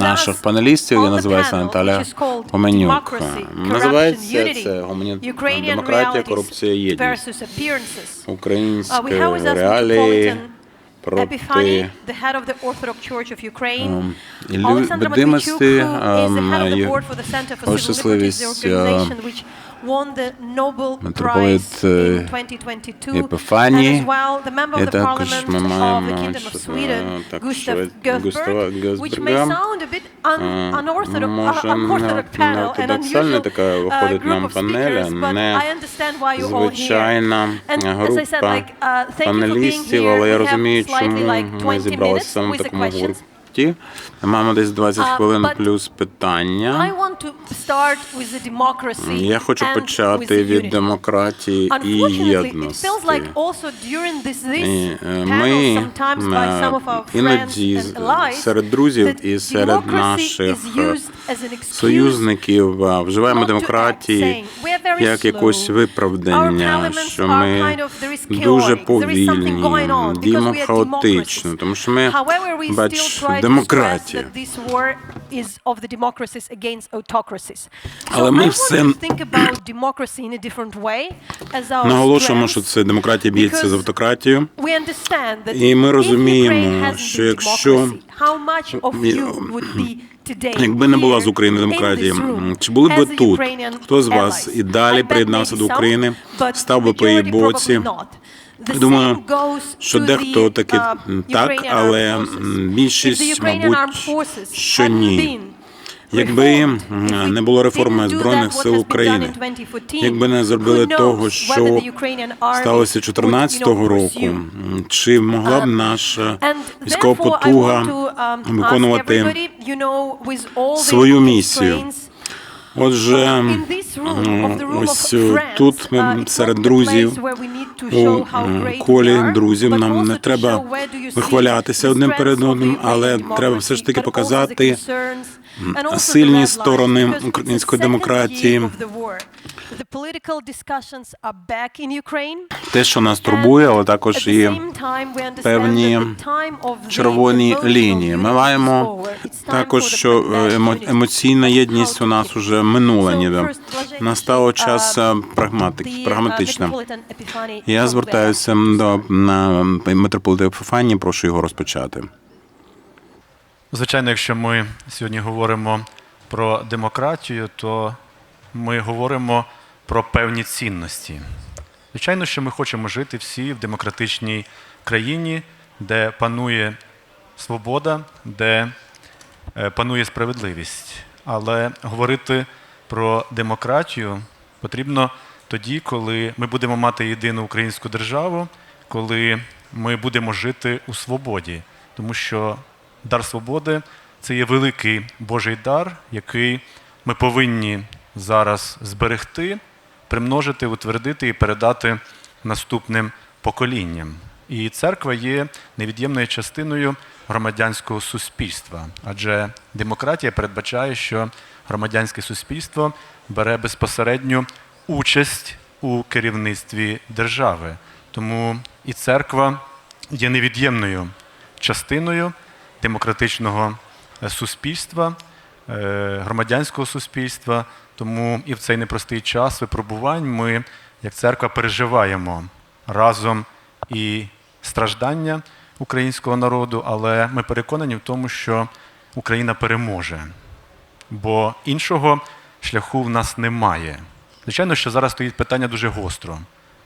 наших панелістів. Я називаюся Наталя Хоменюк. Називається це демократія, корупція, єдність. Українські реалії проти ем, the щасливість, won the Nobel Prize in 2022. And as well, the member of the Parliament of the Kingdom of Sweden, Gustaf Gösberg, which may sound a bit un unorthodox, uh, unorthodox panel, an unusual uh, uh group of speakers, but I understand why you're all here. And as I said, uh, thank you for being here. We have slightly like 20 minutes with the questions. 10. Маємо десь 20 хвилин плюс питання. Я хочу почати від демократії і єдності. Е, ми е, іноді серед друзів і серед наших е, союзників е, вживаємо демократії saying, "We are very як якось виправдання, що ми дуже повільні, діємо хаотично, тому що ми бач демократія. that this war is of the democracies against autocracies. Але ми все- Наголошуємо, що це демократія б'ється з автократією. І ми розуміємо, що якщо- Якби не була з України демократії, чи були б ви тут? Хто з вас і далі приєднався до України, став би по її боці? Думаю, що дехто таки uh, так, але більшість, мабуть, що ні. Якби не було реформи Збройних сил України, done in 2014, якби не зробили того, що сталося would, you 14-го know, року, чи могла б Um, наша військова потуга um, виконувати свою місію? Отже, ось е, тут ми uh, серед друзів у колі друзів нам не треба вихвалятися одним перед одним, але треба все ж таки показати сильні сторони української демократії. Year of the political discussions are back in Ukraine. те, що нас турбує, але також і same time, we understand певні that the time of the червоні лінії. Ми маємо також, що е, емо- емоційна єдність у нас уже минула ніде. Блаженніший, Настав час uh, е, прагматик, the, uh, прагматично. Я звертаюся до на митрополита Епіфанії, прошу його розпочати. Звичайно, якщо ми сьогодні говоримо про демократію, то ми говоримо про певні цінності. Звичайно, що ми хочемо жити всі в демократичній країні, де панує свобода, де е, панує справедливість. Але говорити про демократію потрібно тоді, коли ми будемо мати єдину українську державу, коли ми будемо жити у свободі, тому що дар свободи це є великий Божий дар, який ми повинні зараз зберегти, примножити, утвердити і передати наступним поколінням. І церква є невід'ємною частиною громадянського суспільства, адже демократія передбачає, що громадянське суспільство бере безпосередню участь у керівництві держави. Тому і церква є невід'ємною частиною демократичного е, суспільства, е, громадянського суспільства. Тому і в цей непростий час випробувань ми, як церква, переживаємо разом і страждання українського народу, але ми переконані в тому, що Україна переможе, бо іншого шляху в нас немає. Звичайно, що зараз стоїть питання дуже гостро: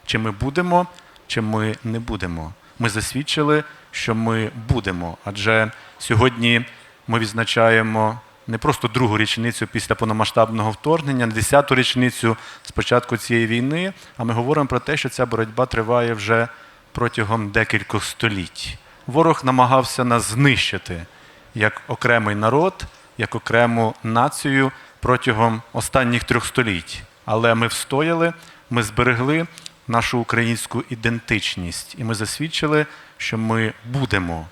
чи ми будемо, чи ми не будемо. Ми засвідчили, що ми будемо. Адже сьогодні ми відзначаємо не просто другу річницю після повномасштабного вторгнення, не десяту річницю з початку цієї війни, а ми говоримо про те, що ця боротьба триває вже протягом декількох століть. Ворог намагався нас знищити як окремий народ, як окрему націю протягом останніх трьох століть. Але ми встояли, ми зберегли нашу українську ідентичність, і ми засвідчили, що ми будемо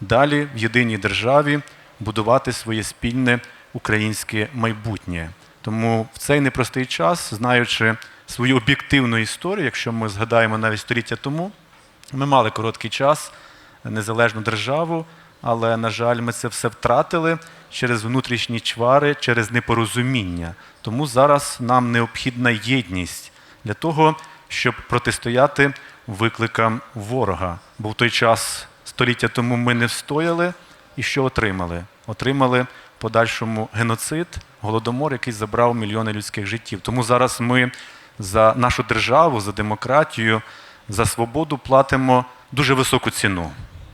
далі в єдиній державі будувати своє спільне українське майбутнє. Тому в цей непростий час, знаючи свою об'єктивну історію, якщо ми згадаємо навіть століття тому, ми мали короткий час незалежну державу, але, на жаль, ми це все втратили через внутрішні чвари, через непорозуміння. Тому зараз нам необхідна єдність для того, щоб протистояти викликам ворога. Бо в той час століття тому ми не встояли і що отримали? Отримали в подальшому геноцид, голодомор, який забрав мільйони людських життів. Тому зараз ми за нашу державу, за демократію, за свободу платимо дуже високу ціну.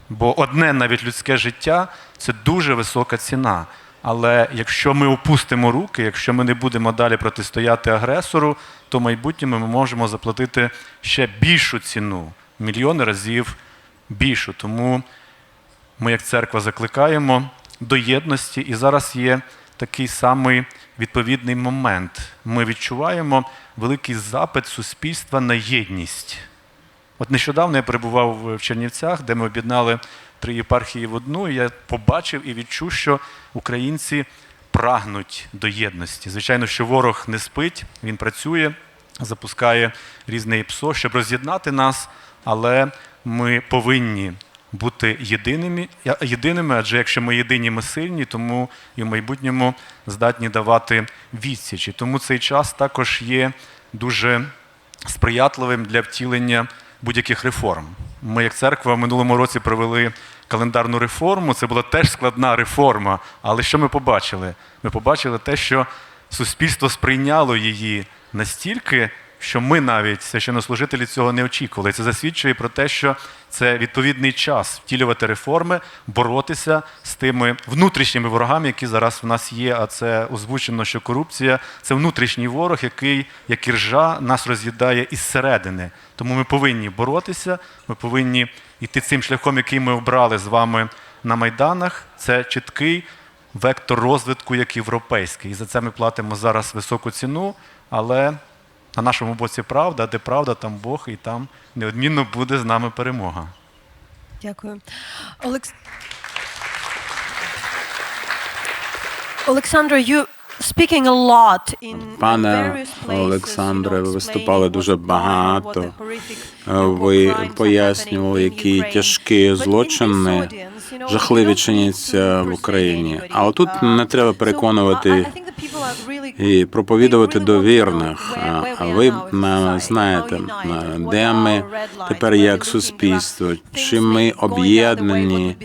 Бо одне навіть людське життя це дуже висока ціна. Але якщо ми опустимо руки, якщо ми не будемо далі протистояти агресору, то в майбутньому ми можемо заплатити ще більшу ціну, мільйони разів більшу. Тому ми, як церква, закликаємо до єдності, і зараз є такий самий відповідний момент. Ми відчуваємо великий запит суспільства на єдність. От нещодавно я перебував в Чернівцях, де ми об'єднали три єпархії в одну, і я побачив і відчув, що українці прагнуть до єдності. Звичайно, що ворог не спить, він працює, запускає різне ПСО, щоб роз'єднати нас, але ми повинні бути єдиними, єдиними, адже якщо ми єдині, ми сильні, тому і в майбутньому здатні давати відсіч. І тому цей час також є дуже сприятливим для втілення будь-яких реформ. Ми, як церква, в минулому році провели календарну реформу. Це була теж складна реформа. Але що ми побачили? Ми побачили те, що суспільство сприйняло її настільки, що ми навіть священнослужителі цього не очікували. Це засвідчує про те, що це відповідний час втілювати реформи, боротися з тими внутрішніми ворогами, які зараз в нас є. А це озвучено, що корупція це внутрішній ворог, який, як іржа, нас роз'їдає із середини. Тому ми повинні боротися, ми повинні йти цим шляхом, який ми обрали з вами на майданах. Це чіткий вектор розвитку, як європейський. І за це ми платимо зараз високу ціну, але на нашому боці правда, де правда, там Бог, і там неодмінно буде з нами перемога. Дякую. Олекс... Олександро, you speaking a lot in Пане Олександре, ви виступали дуже багато. uh, Ви пояснювали, які тяжкі злочини жахливі чиняться в Україні. Але тут Uh, не треба переконувати І проповідувати they really до want to know вірних. where- where А ви знаєте, де ми тепер як суспільство, чи ми об'єднані,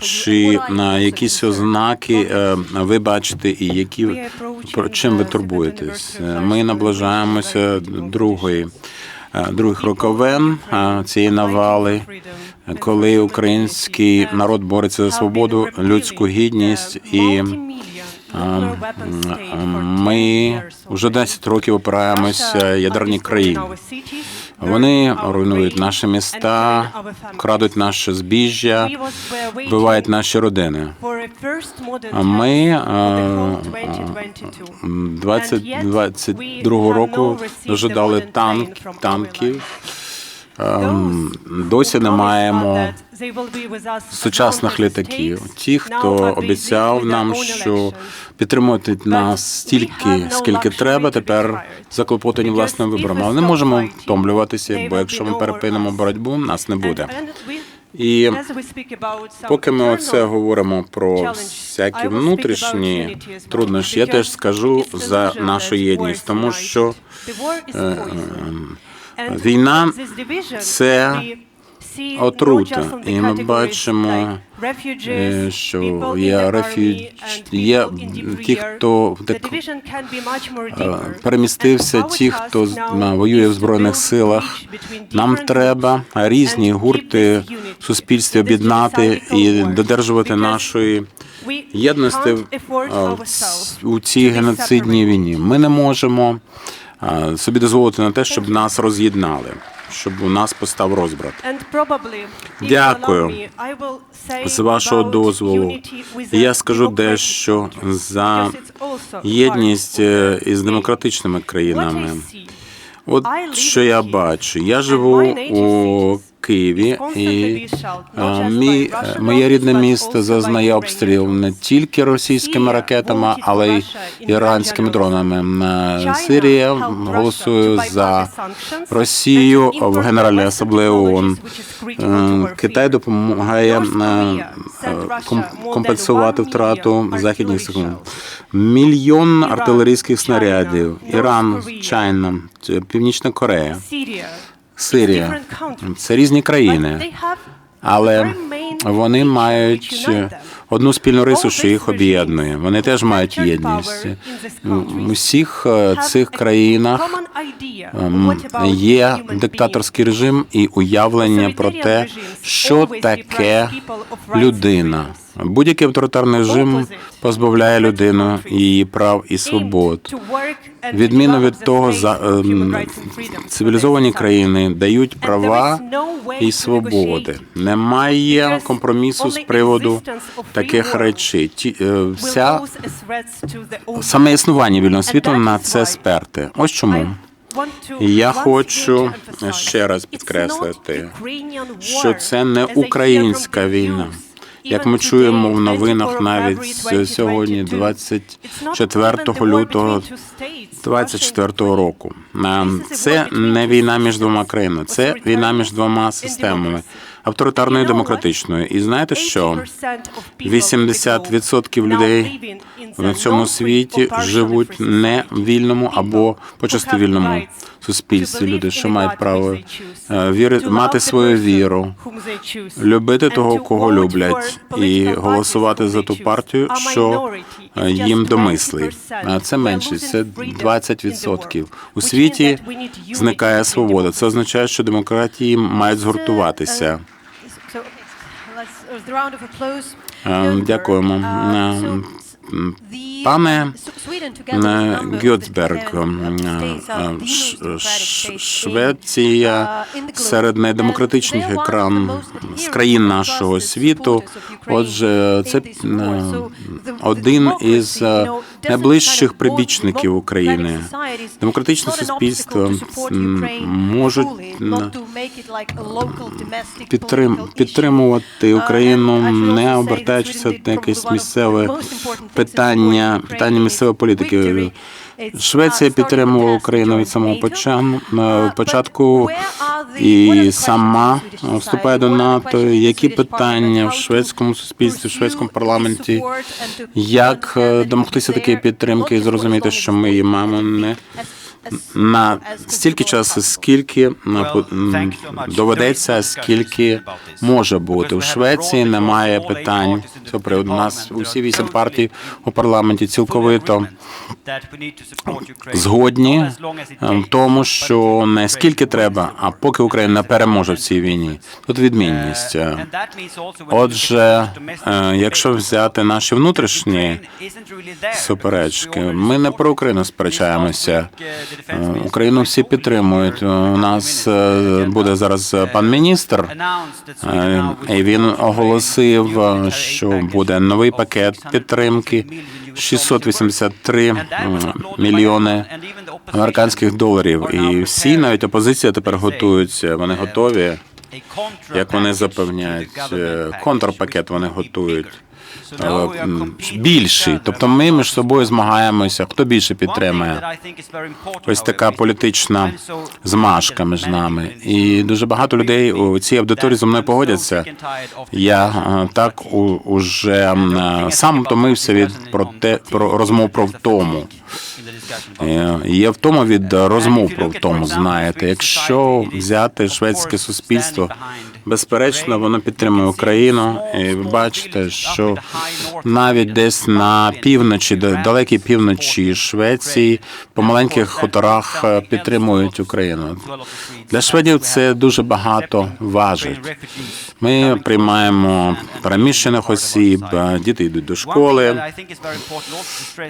чи на якісь ознаки е, ви бачите, і які про чим ви турбуєтесь? Ми наближаємося другої е, других роковин е, цієї навали, коли український народ бореться за свободу, людську гідність і е, ми вже 10 років опираємося ядерні країни. Вони руйнують наші міста, крадуть наше збіжжя, вбивають наші родини. Ми е, 2022 року дожидали танк, танків. Ем, Досі не маємо сучасних літаків. Ті, хто обіцяв нам, що підтримують нас стільки, скільки треба, тепер заклопотані власним вибором. Але не можемо втомлюватися, бо якщо ми перепинемо боротьбу, нас не буде. І поки ми оце говоримо про всякі внутрішні труднощі, я теж скажу за нашу єдність, тому що е, війна це отрута, і ми бачимо, е, що є рефюдж, є ті, хто втек- е, перемістився, ті, хто воює в збройних силах. Нам треба різні гурти в суспільстві об'єднати і додержувати нашої єдності е, у цій геноцидній війні. Ми не можемо собі дозволити на те, щоб нас роз'єднали, щоб у нас постав розбрат. Дякую. З вашого дозволу, я скажу дещо за єдність е, із демократичними країнами. От що я бачу. Я живу у Києві, і мій, моє рідне місто зазнає обстрілів не тільки російськими ракетами, але й іранськими дронами. Е, Сирія голосує за Росію в Генеральній асамблеї ООН. Е, Китай допомагає е, ком- компенсувати втрату західних секунд. Мільйон артилерійських снарядів. Іран, Чайна, Північна Корея, Сирія. Це різні країни, але вони мають одну спільну рису, що їх об'єднує. Вони теж мають єдність. В усіх е, цих країнах ем, є диктаторський режим і уявлення про те, що таке людина. Будь-який авторитарний режим позбавляє людину її прав і свобод. Відміну від того, за ем, цивілізовані країни дають права і свободи. Немає компромісу з приводу таких речей. Ті, е, вся саме існування вільного світу на це сперте. Ось чому. Я хочу ще раз підкреслити, що це не українська війна. Як ми чуємо в новинах навіть сьогодні, 24 лютого 24 року. Це не війна між двома країнами, це війна між двома системами авторитарною і демократичною. І знаєте що? 80% людей в цьому світі живуть не вільному або почасти вільному суспільстві. Люди, що мають право е, вірити, мати свою віру, любити того, кого люблять, і голосувати за ту партію, що е, їм домислить. А це менше, це 20%. У світі зникає свобода. Це означає, що демократії мають згуртуватися. Е, Дякуємо. Пане е, Гьоцберг, е, Швеція серед найдемократичних екран з країн нашого світу. Отже, це е, один із найближчих прибічників України. Демократичне суспільство можуть підтрим, підтримувати Україну, не обертаючися на якесь місцеве питання, питання місцевої політики. Швеція підтримувала Україну від самого е, початку і сама вступає до НАТО. Які питання в шведському суспільстві, в шведському парламенті? Як е, домогтися такої підтримки і зрозуміти, що ми її маємо не на стільки часу, скільки доведеться, скільки може бути. У Швеції немає питань приводу. У нас усі вісім партій у парламенті цілковито згодні в тому, що не скільки треба, а поки Україна переможе в цій війні. Тут відмінність. Е, Отже, е, якщо взяти наші внутрішні суперечки, ми не про Україну сперечаємося. Е, Україну всі підтримують. У нас е, буде зараз пан міністр. Е, І він оголосив, е, що буде новий пакет підтримки 683 м, мільйони американських доларів. І всі, навіть опозиція, тепер готуються. Вони готові, як вони запевняють, е, контрпакет вони готують. Е, Більший, тобто ми між собою змагаємося, хто більше підтримає. Ось така політична змашка між нами. І дуже багато людей у цій аудиторії зі мною погодяться. Я е, так уже е, сам втомився від про те про розмов про втому. Е, Є втома від розмов про втому. Знаєте, якщо взяти шведське суспільство, безперечно, воно підтримує Україну. І ви бачите, що навіть десь на півночі, да- далекій півночі Швеції, по маленьких хуторах е, підтримують Україну. Для шведів це дуже багато важить. Ми приймаємо переміщених осіб, е, діти йдуть до школи,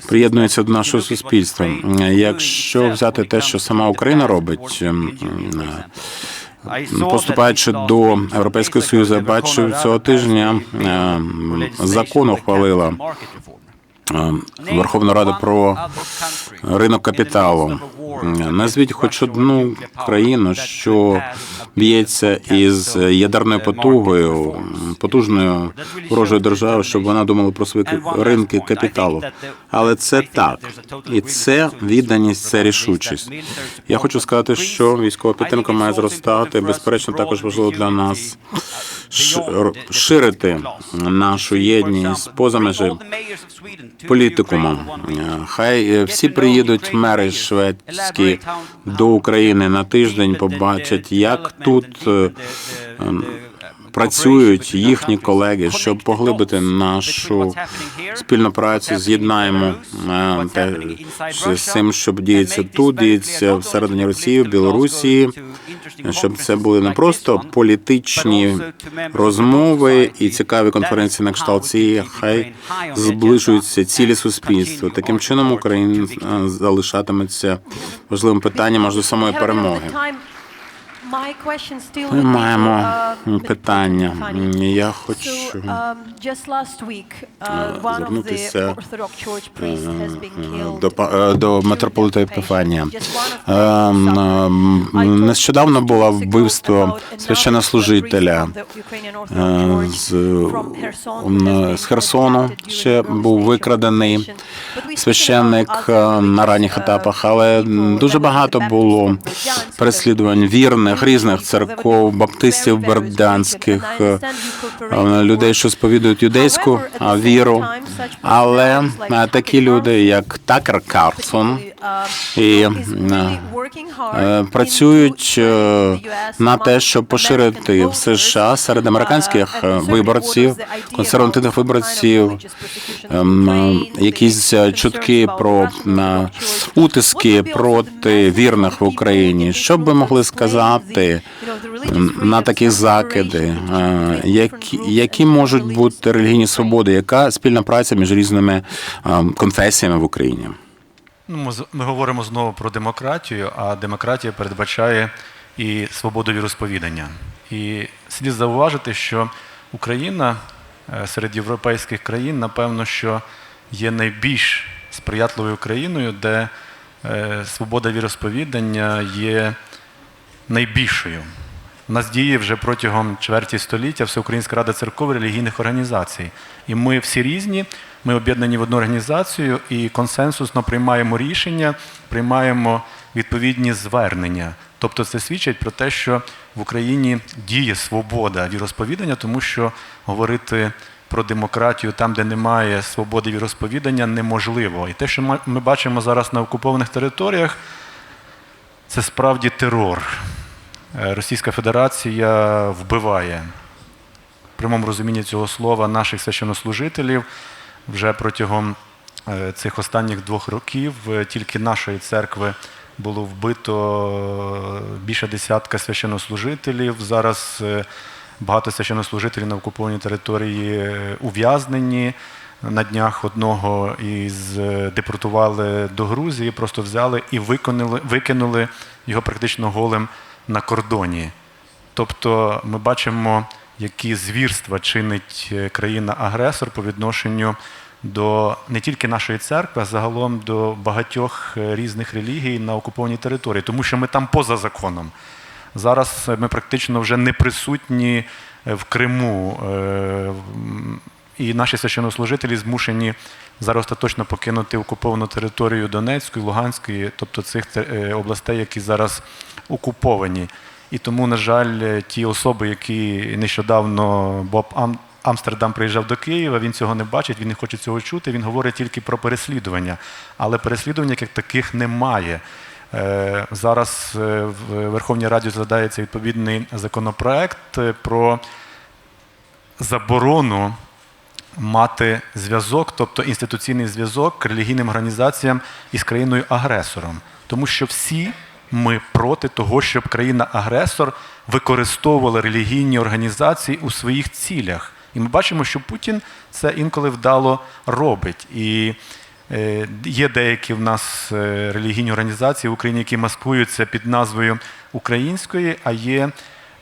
приєднуються до нашого суспільства. Якщо взяти те, що сама Україна робить, е, поступаючи до Європейського Союзу, бачив цього тижня ем, закон ухвалила е, Верховну Раду про ринок капіталу. Назвіть хоч одну країну, що б'ється із ядерною потугою, потужною ворожою державою, щоб вона думала про свої ринки капіталу. Але це так, і це відданість, це рішучість. Я хочу сказати, що військова підтримка має зростати. Безперечно, також важливо для нас ширити нашу єдність поза межі політикуму. Хай е, всі приїдуть мери шведські до України на тиждень, побачать, як тут е, ем, працюють їхні колеги, щоб поглибити нашу спільну працю. З'єднаємо е, те з цим, щоб діється тут, діється всередині Росії, в Білорусі, щоб це були не просто політичні розмови і цікаві конференції на кшталт цієї, хай зближуються цілі суспільства. Таким чином Україна е, залишатиметься важливим питанням аж до самої перемоги. Ми маємо uh, питання. Я хочу um, uh, звернутися, до е, до митрополита Епіфанія. Ем, ем, Нещодавно було вбивство священнослужителя е, з, Херсону. Ще був викрадений священник е, на ранніх uh, етапах, але дуже багато було переслідувань вірних різних церков, баптистів бердянських, е, людей, що сповідують юдейську віру. Але е, такі люди, як Такер Карсон, і е, е, працюють е, на те, щоб поширити в США серед американських е, виборців, консервативних виборців, ем, е, якісь е, чутки про е, утиски проти вірних в Україні. Що б ви могли сказати м, на такі закиди? Які, які можуть бути релігійні свободи? Яка спільна праця між різними конфесіями в Україні? Ну, ми, ми говоримо знову про демократію, а демократія передбачає і свободу віросповідання. І слід зауважити, що Україна е, серед європейських країн, напевно, що є найбільш сприятливою країною, де е, свобода віросповідання є найбільшою. У нас діє вже протягом чверті століття Всеукраїнська рада церков релігійних організацій. І ми всі різні, ми об'єднані в одну організацію і консенсусно приймаємо рішення, приймаємо відповідні звернення. Тобто це свідчить про те, що в Україні діє свобода віросповідання, тому що говорити про демократію там, де немає свободи віросповідання, неможливо. І те, що ми бачимо зараз на окупованих територіях, це справді терор. Е, Російська Федерація вбиває в прямому розумінні цього слова наших священнослужителів. Вже протягом е, цих останніх двох років е, тільки нашої церкви було вбито більше десятка священнослужителів. Зараз багато священнослужителів на окупованій території ув'язнені. На днях одного із депортували до Грузії, просто взяли і виконали, викинули його практично голим на кордоні. Тобто ми бачимо, які звірства чинить е, країна-агресор по відношенню до не тільки нашої церкви, а загалом до багатьох е, різних релігій на окупованій території, тому що ми там поза законом. Зараз е, ми практично вже не присутні в Криму. І наші священнослужителі змушені зараз остаточно покинути окуповану територію Донецької, Луганської, тобто цих е, областей, які зараз окуповані. І тому, на жаль, ті особи, які нещодавно Боб Амстердам приїжджав до Києва, він цього не бачить, він не хоче цього чути. Він говорить тільки про переслідування. Але переслідування як таких немає. Е, Зараз е, в Верховній Раді розглядається відповідний законопроект про заборону мати зв'язок, тобто інституційний зв'язок релігійним організаціям із країною-агресором. Тому що всі ми проти того, щоб країна-агресор використовувала релігійні організації у своїх цілях. І ми бачимо, що Путін це інколи вдало робить. І е, є деякі в нас е, релігійні організації в Україні, які маскуються під назвою української, а є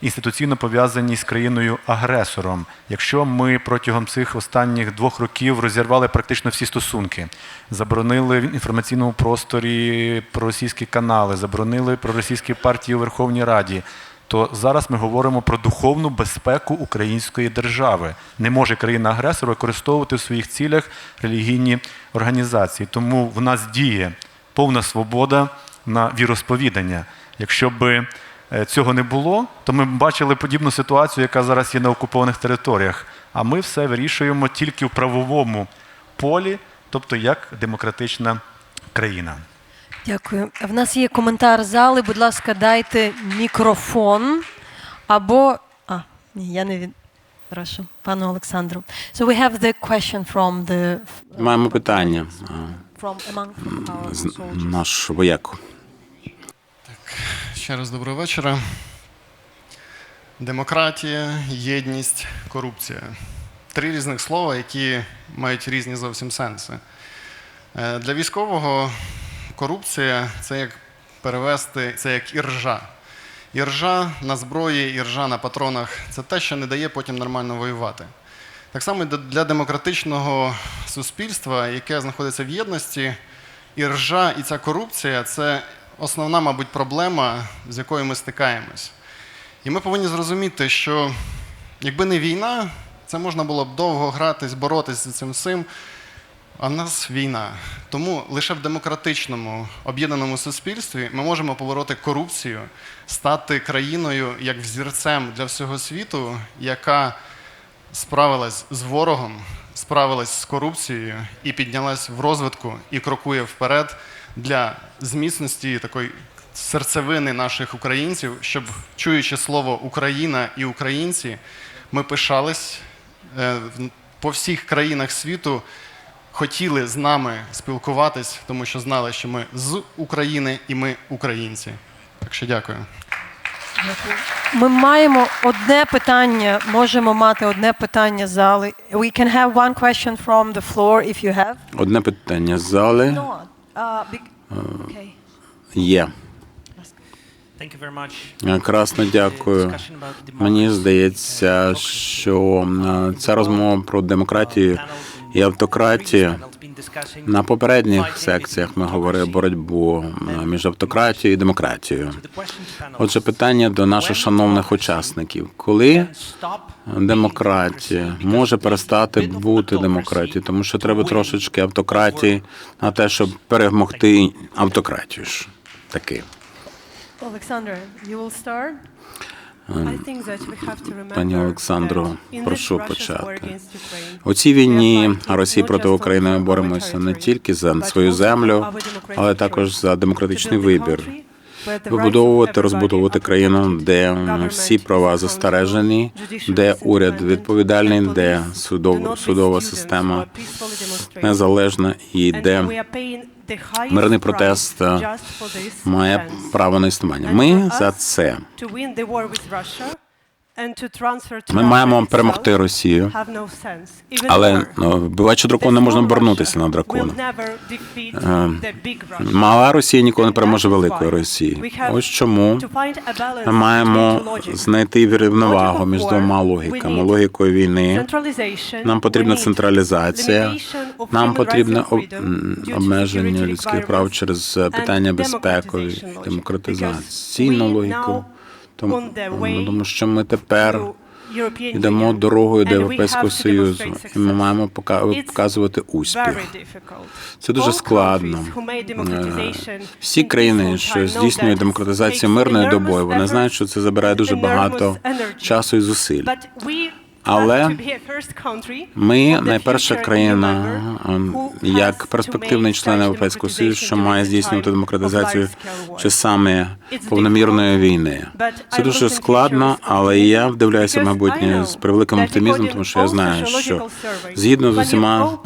інституційно пов'язані з країною-агресором. Якщо ми протягом цих останніх двох років розірвали практично всі стосунки, заборонили в інформаційному просторі проросійські канали, заборонили проросійські партії у Верховній Раді, то зараз ми говоримо про духовну безпеку української держави. Не може країна-агресор використовувати в своїх цілях релігійні організації. Тому в нас діє повна свобода на віросповідання. Якщо б е, цього не було, то ми бачили подібну ситуацію, яка зараз є на окупованих територіях. А ми все вирішуємо тільки в правовому полі, тобто як демократична країна. Дякую. В нас є коментар зали. Будь ласка, дайте мікрофон або. А, ні, я не від. Прошу, пану Олександру. So we have the question from the Маємо питання. from among our soldiers. Наш вояк. Ще раз доброго вечора. Демократія, єдність, корупція. Три різних слова, які мають різні зовсім сенси. Е, Для військового корупція це як перевести, це як іржа. Іржа на зброї, іржа на патронах це те, що не дає потім нормально воювати. Так само для демократичного суспільства, яке знаходиться в єдності, іржа і ця корупція це основна, мабуть, проблема, з якою ми стикаємось. І ми повинні зрозуміти, що якби не війна, це можна було б довго гратись, боротись з цим всім. А в нас війна. Тому лише в демократичному об'єднаному суспільстві ми можемо побороти корупцію, стати країною як взірцем для всього світу, яка справилась з ворогом, справилась з корупцією і піднялась в розвитку і крокує вперед для зміцності такої серцевини наших українців, щоб чуючи слово Україна і українці, ми пишались е, по всіх країнах світу. Хотіли з нами спілкуватись, тому що знали, що ми з України і ми українці. Так що дякую. Ми маємо одне питання, можемо мати одне питання з зали. We can have one question from the floor if you have. Одне питання з зали Uh, є. Е, Красно дякую. Мені здається, uh, що е, ця розмова про демократію і автократію. На попередніх секціях ми говорили боротьбу е, між автократією і демократією. Отже, питання до наших шановних учасників: коли демократія може перестати бути демократією, тому що треба трошечки автократії на те, щоб перемогти автократію ж таки. Олександр, Пані Олександро, прошу почати. У цій війні Росії проти України боремося не тільки за свою землю, але також за демократичний вибір. Вибудовувати, розбудовувати країну, де всі права застережені, де уряд відповідальний, де судова students система незалежна і де мирний протест е, має право на існування. Ми за це. Ми маємо перемогти Росію, але more. ну, вбиваючи дракона, не можна обернутися на дракона. Мала Росія ніколи не переможе великої Росії. Ось чому ми маємо знайти рівновагу між двома логіками. Логікою війни нам потрібна централізація, нам потрібне обмеження людських прав через е, питання безпекові, демократизаційну логіку. Тому, ну, тому що ми тепер йдемо дорогою до Європейського Союзу, і ми маємо показувати успіх. Це дуже складно. Е, Всі країни, що здійснюють демократизацію мирною добою, вони знають, що це забирає дуже багато часу і зусиль. Але Ми найперша країна, ем, як перспективний член Європейського Союзу, що має здійснювати демократизацію чи саме повномірної війни. Це дуже складно, але я вдивляюся в майбутнє з превеликим оптимізмом, тому що я знаю, що згідно з усіма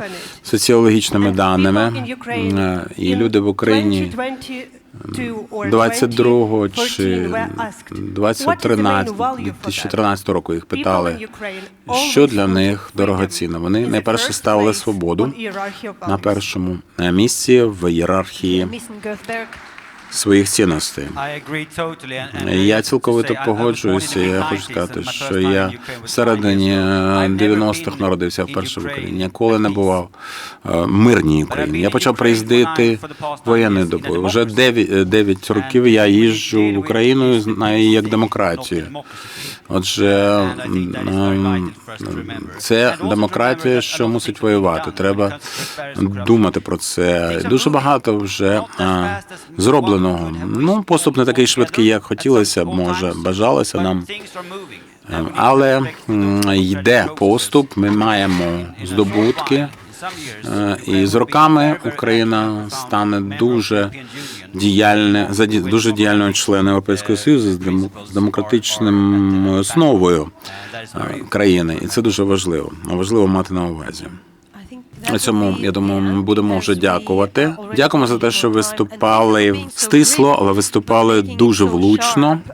соціологічними даними, е, і люди в Україні 22 чи 2013 2013 року їх питали, що для них дорогоцінно. Вони найперше ставили свободу на першому місці в ієрархії. Своїх цінностей. Я цілковито погоджуюся. Я хочу сказати, що я time in Ukraine was в середині five years old. I've never 90-х народився вперше в Україні. Ніколи не бував е, мирній Україні. Я почав приїздити воєнною добою. Вже 9, 9 років я їжджу в Україну знаю її як демократію. Отже, це демократія, що мусить воювати. Треба думати про це. Дуже багато вже е, зробленого. Ну, поступ не такий швидкий, як хотілося б, може, бажалося нам. Е, Але йде поступ, ми маємо здобутки, е, і з роками Україна стане дуже діяльне, дуже діяльною членом Європейського Союзу з демо- демократичним основою е, країни, і це дуже важливо. Важливо мати на увазі. Цьому я думаю, ми будемо вже дякувати. Дякуємо за те, що виступали стисло, але виступали дуже влучно.